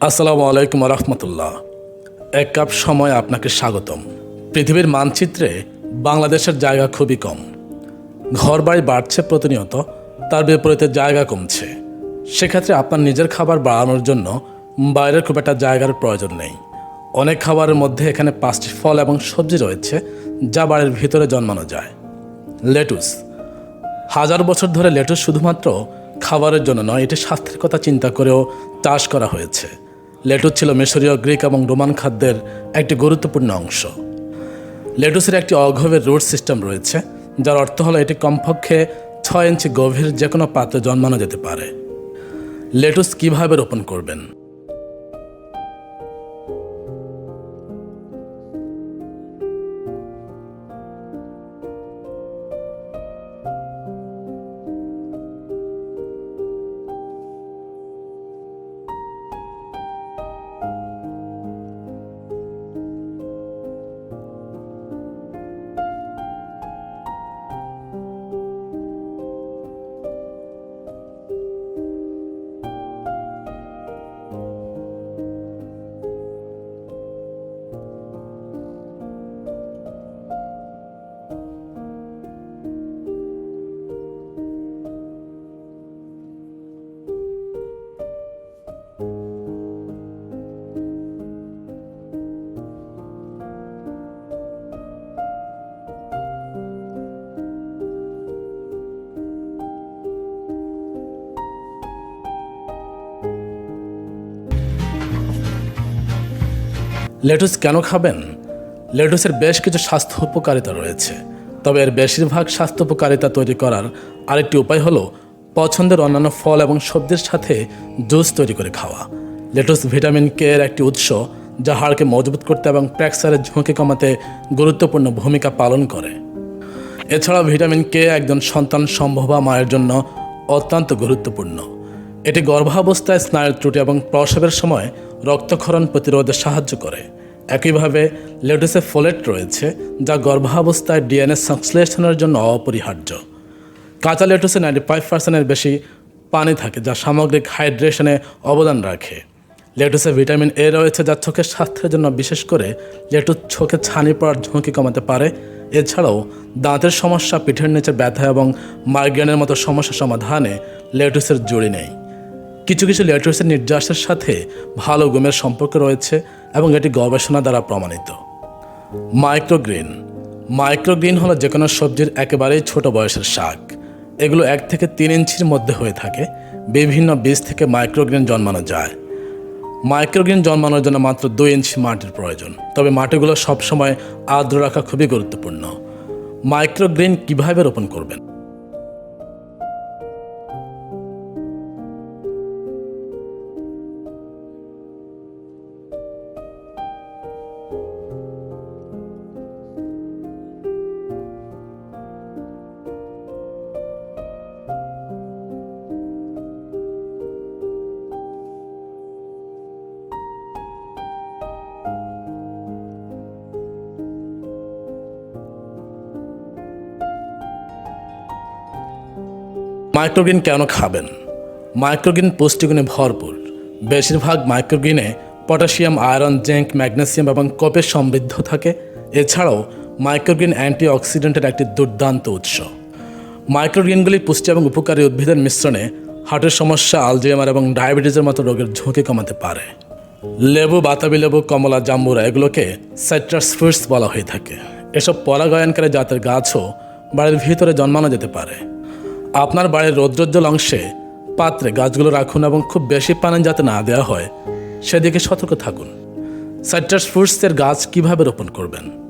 আসসালামু আলাইকুম রহমতুল্লাহ। এক কাপ সময় আপনাকে স্বাগতম। পৃথিবীর মানচিত্রে বাংলাদেশের জায়গা খুবই কম। ঘর বাড়ি বাড়ছে প্রতিনিয়ত, তার বিপরীতে জায়গা কমছে। সেক্ষেত্রে আপনার নিজের খাবার বাড়ানোর জন্য বাইরের খুব একটা জায়গার প্রয়োজন নেই। অনেক খাবারের মধ্যে এখানে পাঁচটি ফল এবং সবজি রয়েছে, যা বাড়ির ভিতরে জন্মানো যায়। লেটুস। হাজার বছর ধরে লেটুস শুধুমাত্র খাবারের জন্য নয়, এটি স্বাস্থ্যের কথা চিন্তা করেও চাষ করা হয়েছে। লেটুস ছিল মিশরীয়, গ্রিক এবং রোমান খাদ্যের একটি গুরুত্বপূর্ণ অংশ। লেটুসের একটি অগভীর রুট সিস্টেম রয়েছে, যার অর্থ হলো এটি কমপক্ষে ছয় ইঞ্চি গভীর যে কোনো পাত্রে জন্মানো যেতে পারে। লেটুস কীভাবে রোপণ করবেন? লেটুস কেন খাবেন? লেটুসের বেশ কিছু স্বাস্থ্য উপকারিতা রয়েছে, তবে এর বেশিরভাগ স্বাস্থ্য উপকারিতা তৈরি করার আরেকটি উপায় হলো পছন্দের অন্যান্য ফল এবং সবজির সাথে জুস তৈরি করে খাওয়া। লেটুস ভিটামিন কে এর একটি উৎস, যা হাড়কে মজবুত করতে এবং প্যাক্সারের ঝুঁকি কমাতে গুরুত্বপূর্ণ ভূমিকা পালন করে। এছাড়াও ভিটামিন কে একজন সন্তান সম্ভবা মায়ের জন্য অত্যন্ত গুরুত্বপূর্ণ। এটি গর্ভাবস্থায় স্নায়ুর ত্রুটি এবং প্রসবের সময় রক্তক্ষরণ প্রতিরোধে সাহায্য করে। একইভাবে লেটুসে ফোলেট রয়েছে, যা গর্ভাবস্থায় ডিএনএ সংশ্লেষণের জন্য অপরিহার্য। কাঁচা লেটুসে নাইনটি ফাইভ পার্সেন্টের বেশি পানি থাকে, যা সামগ্রিক হাইড্রেশনে অবদান রাখে। লেটুসে ভিটামিন এ রয়েছে, যা চোখের স্বাস্থ্যের জন্য বিশেষ করে লেটুস চোখে ছানি পড়ার ঝুঁকি কমাতে পারে। এছাড়াও দাঁতের সমস্যা, পিঠের নিচে ব্যথা এবং মাইগ্রেনের মতো সমস্যা সমাধানে লেটুসের জুড়ি নেই। কিছু কিছু লেটুসের নির্যাসের সাথে ভালো ঘুমের সম্পর্ক রয়েছে এবং এটি গবেষণা দ্বারা প্রমাণিত। মাইক্রোগ্রিন মাইক্রোগ্রিন হলো যে কোনো সবজির একেবারেই ছোট বয়সের শাক। এগুলো এক থেকে তিন ইঞ্চির মধ্যে হয়ে থাকে। বিভিন্ন বীজ থেকে মাইক্রোগ্রিন জন্মানো যায়। মাইক্রোগ্রিন জন্মানোর জন্য মাত্র দুই ইঞ্চি মাটির প্রয়োজন। তবে মাটিগুলো সবসময় আর্দ্র রাখা খুবই গুরুত্বপূর্ণ। মাইক্রোগ্রিন কীভাবে রোপণ করবেন? মাইক্রোগ্রিন কেন খাবেন? মাইক্রোগ্রিন পুষ্টিগুণে ভরপুর। বেশিরভাগ মাইক্রোগ্রিনে পটাশিয়াম, আয়রন, জিঙ্ক, ম্যাগনেসিয়াম এবং কপে সমৃদ্ধ থাকে। এছাড়াও মাইক্রোগ্রিন অ্যান্টিঅক্সিডেন্টের একটি দুর্দান্ত উৎস। মাইক্রোগ্রিনগুলি পুষ্টি এবং উপকারী উদ্ভিদের মিশ্রণে হার্টের সমস্যা আলজেমার এবং ডায়াবেটিসের মতো রোগের ঝুঁকি কমাতে পারে। লেবু, বাতাবি লেবু, কমলা, জাম্বুরা এগুলোকে সাইট্রাস ফ্রুটস বলা হয়ে থাকে। এসব পরাগায়নকারী জাতের গাছও বাড়ির ভিতরে জন্মানো যেতে পারে। আপনার বাড়ির রৌদ্রোজ্জ্বল অংশে পাত্রে গাছগুলো রাখুন এবং খুব বেশি পানি যাতে না দেওয়া হয়, সেদিকে সতর্ক থাকুন। সাইট্রাস ফ্রুটসের গাছ কীভাবে রোপণ করবেন?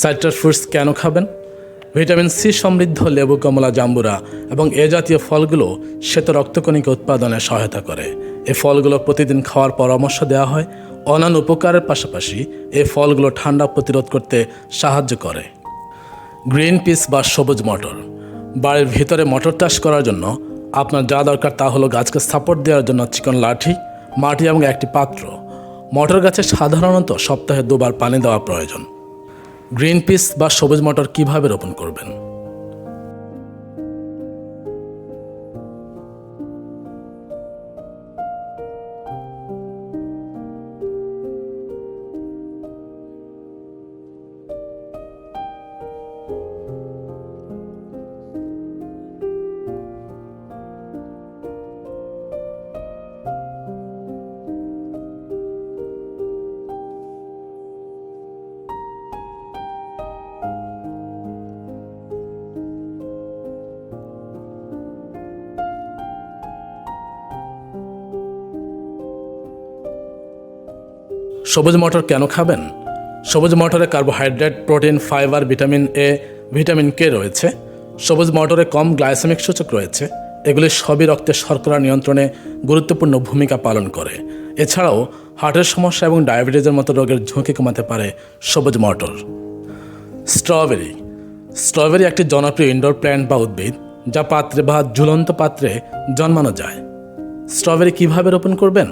সাইট্রাস ফ্রুটস কেন খাবেন? ভিটামিন সি সমৃদ্ধ লেবু, কমলা, জাম্বুরা এবং এ জাতীয় ফলগুলো শ্বেত রক্তকণিকা উৎপাদনে সহায়তা করে। এই ফলগুলো প্রতিদিন খাওয়ার পরামর্শ দেওয়া হয়। অন্যান্য উপকারের পাশাপাশি এই ফলগুলো ঠান্ডা প্রতিরোধ করতে সাহায্য করে। গ্রিন পিস বা সবুজ মটর। বাড়ির ভিতরে মটর চাষ করার জন্য আপনার যা দরকার তা হলো গাছকে সাপোর্ট দেওয়ার জন্য চিকন লাঠি, মাটি এবং একটি পাত্র। মটর গাছে সাধারণত সপ্তাহে দুবার পানি দেওয়া প্রয়োজন। গ্রিন পিস বা সবুজ মটর কীভাবে রোপণ করবেন? সবুজ মটর কেন খাবেন? সবুজ মটরে carbohydrate protein fibre vitamin A vitamin K রয়েছে। সবুজ মটরে কম গ্লাইসেমিক সূচক রয়েছে। এগুলি সবই রক্তের শর্করা নিয়ন্ত্রণে গুরুত্বপূর্ণ ভূমিকা পালন করে। এছাড়াও হার্টের সমস্যা এবং ডায়াবেটিসের মতো রোগের ঝুঁকি কমাতে পারে সবুজ মটর। স্ট্রবেরি। স্ট্রবেরি একটি জনপ্রিয় ইনডোর প্ল্যান্ট বা উদ্ভিদ, যা পাত্রে বা ঝুলন্ত পাত্রে জন্মানো যায়। স্ট্রবেরি কীভাবে রোপণ করবেন?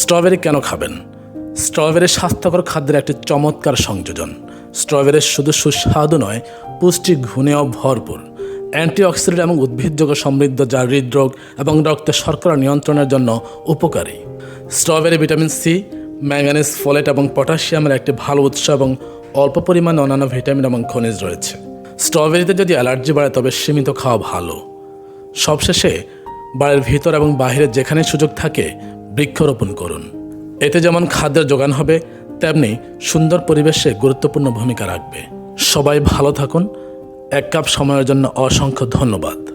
স্ট্রবেরি কেন খাবেন? স্ট্রবেরি স্বাস্থ্যকর খাদ্যের একটি চমৎকার সংযোজন। স্ট্রবেরি শুধু সুস্বাদু নয়, পুষ্টি গুণেও ভরপুর। অ্যান্টিঅক্সিডেন্ট এবং উদ্ভিদযোগ্য সমৃদ্ধ যা হৃদরোগ এবং রক্তে শর্করা নিয়ন্ত্রণের জন্য উপকারী। Strawberry vitamin C manganese folate এবং পটাশিয়ামের একটি ভালো উৎস এবং অল্প পরিমাণে অন্যান্য ভিটামিন এবং খনিজ রয়েছে। স্ট্রবেরিতে যদি অ্যালার্জি বাড়ে, তবে সীমিত খাওয়া ভালো। সবশেষে, বাড়ির ভিতর এবং বাইরে যেখানে সুযোগ থাকে বৃক্ষরোপণ করুন। এতে যেমন খাদ্যের যোগান হবে, তেমনি সুন্দর পরিবেশে গুরুত্বপূর্ণ ভূমিকা রাখবে। সবাই ভালো থাকুন। এক কাপ সময়ের জন্য অসংখ্য ধন্যবাদ।